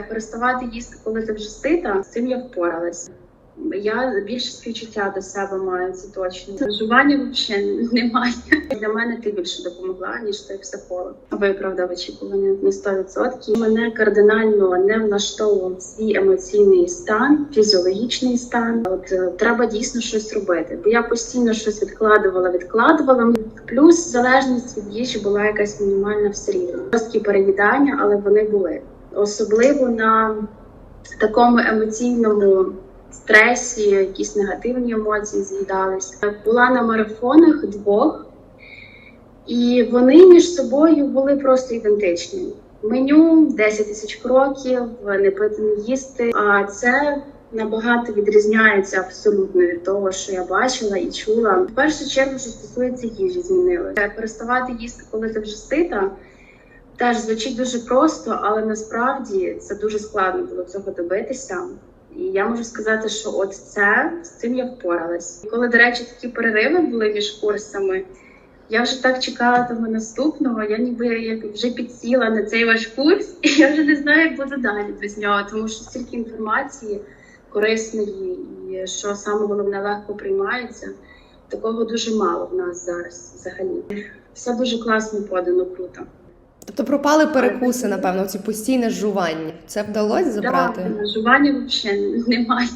Переставати їсти, коли ти вже сита, з цим я впоралась. Я більше співчуття до себе маю, це точно. Жування взагалі немає. Для мене ти більше допомогла, ніж той психолог. Виправдав очікування на 100%. Мене кардинально не влаштовував свій емоційний стан, фізіологічний стан. От е, треба дійсно щось робити. Бо я постійно щось відкладувала, відкладувала. Плюс залежність від їжі була якась мінімальна все рівно. Жорсткі переїдання, але вони були. Особливо на такому емоційному стресі, якісь негативні емоції з'їдались. Була на марафонах двох, і вони між собою були просто ідентичні. Меню 10 тисяч кроків, не пити, їсти. А це набагато відрізняється абсолютно від того, що я бачила і чула. В першу чергу, що стосується їжі, змінили переставати їсти, коли ти вже сита. Теж звучить дуже просто, але насправді це дуже складно було цього добитися. І я можу сказати, що от це з цим я впоралась. Коли, до речі, такі перериви були між курсами, я вже так чекала того наступного. Я ніби як вже підсіла на цей ваш курс, і я вже не знаю, як буду далі без нього, тому що стільки інформації корисної, і що саме головне легко приймається. Такого дуже мало в нас зараз взагалі. Все дуже класно подано, круто. Тобто пропали перекуси, напевно, ці постійне жування. Це вдалося забрати? Так, жування взагалі немає.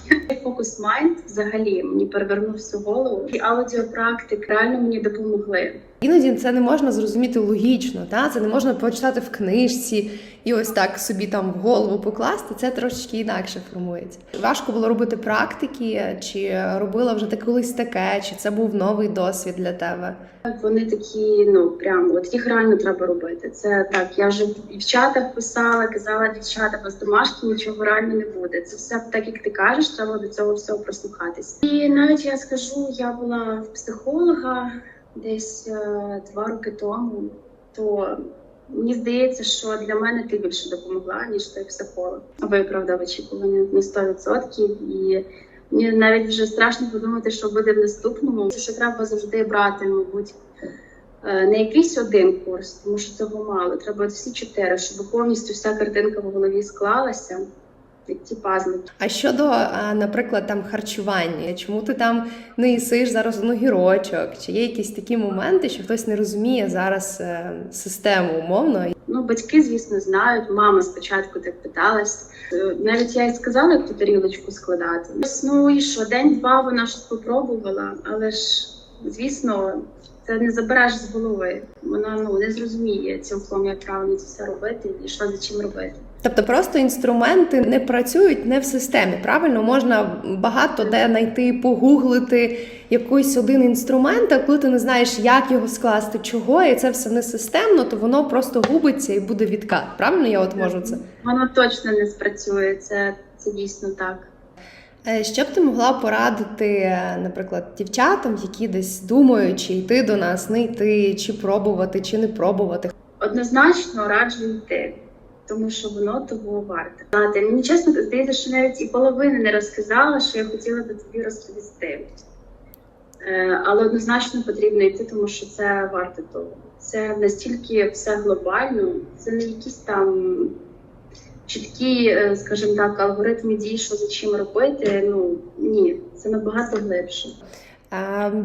Фокус майнд взагалі мені перевернув всю голову. І аудіопрактик реально мені допомогли. Іноді це не можна зрозуміти логічно, та це не можна почитати в книжці і ось так собі там в голову покласти. Це трошечки інакше формується. Важко було робити практики, чи робила вже ти колись таке, чи це був новий досвід для тебе? Вони такі, ну прям от їх реально треба робити. Це так. Я вже в чатах писала, казала дівчата, без домашки нічого реально не буде. Це все так, як ти кажеш, треба до цього всього прослухатись. І навіть я скажу, я була в психолога десь е, два роки тому, то мені здається, що для мене ти більше допомогла, ніж той психолог. Виправдав очікування на 100%. І мені навіть вже страшно подумати, що буде в наступному. Що треба завжди брати, мабуть. е, Не якийсь один курс, тому що цього мало. Треба всі чотири, щоб повністю вся картинка в голові склалася, як ті пазлики. А щодо, наприклад, там харчування, чому ти там не їсиш зараз огірочок? Чи є якісь такі моменти, що хтось не розуміє зараз е, систему умовно? Ну, батьки, звісно, знають. Мама спочатку так питалась. Е, Навіть я їй сказала, як ту тарілочку складати. Ну і що, день-два вона щось попробувала, але ж, звісно, це не забереш з голови. Вона ну не зрозуміє цілком, як правильно це все робити і що за чим робити. Тобто просто інструменти не працюють не в системі. Правильно можна багато де знайти, погуглити якийсь один інструмент, а коли ти не знаєш, як його скласти, чого, і це все не системно, то воно просто губиться і буде відкат. Правильно я от можу це? Воно точно не спрацює. Це, це дійсно так. Е, Що б ти могла порадити, наприклад, дівчатам, які десь думають, чи йти до нас, не йти, чи пробувати, чи не пробувати? Однозначно раджу йти, тому що воно того варте. Знаєте, Мені чесно здається, що навіть і половини не розказала, що я хотіла би тобі розповісти. Е, Але однозначно потрібно йти, тому що це варто того. Це настільки все глобально, це не якісь там чіткі, е, скажімо так, алгоритми дій, що за чим робити. Ну ні, це набагато глибше.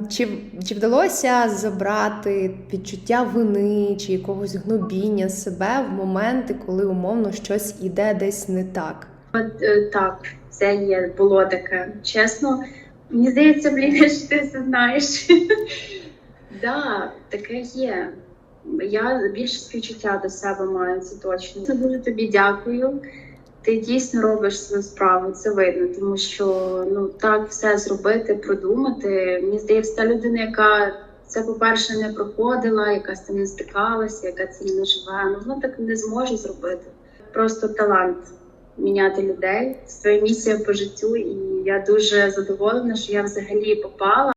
Чи, чи вдалося забрати відчуття вини чи якогось гнобіння себе в моменти, коли умовно щось іде десь не так? От е, так, це є було таке. Чесно, мені здається, блін, що ти це знаєш. Да, таке є. Я більше співчуття до себе маю, це точно. Дуже тобі дякую. Ти дійсно робиш свою справу, це видно, тому що ну так все зробити, продумати. Мені здається, та людина, яка це, по-перше, не проходила, яка з цим не стикалася, яка цим не живе, ну вона так не зможе зробити. Просто талант міняти людей, своя місія по життю, і я дуже задоволена, що я взагалі попала.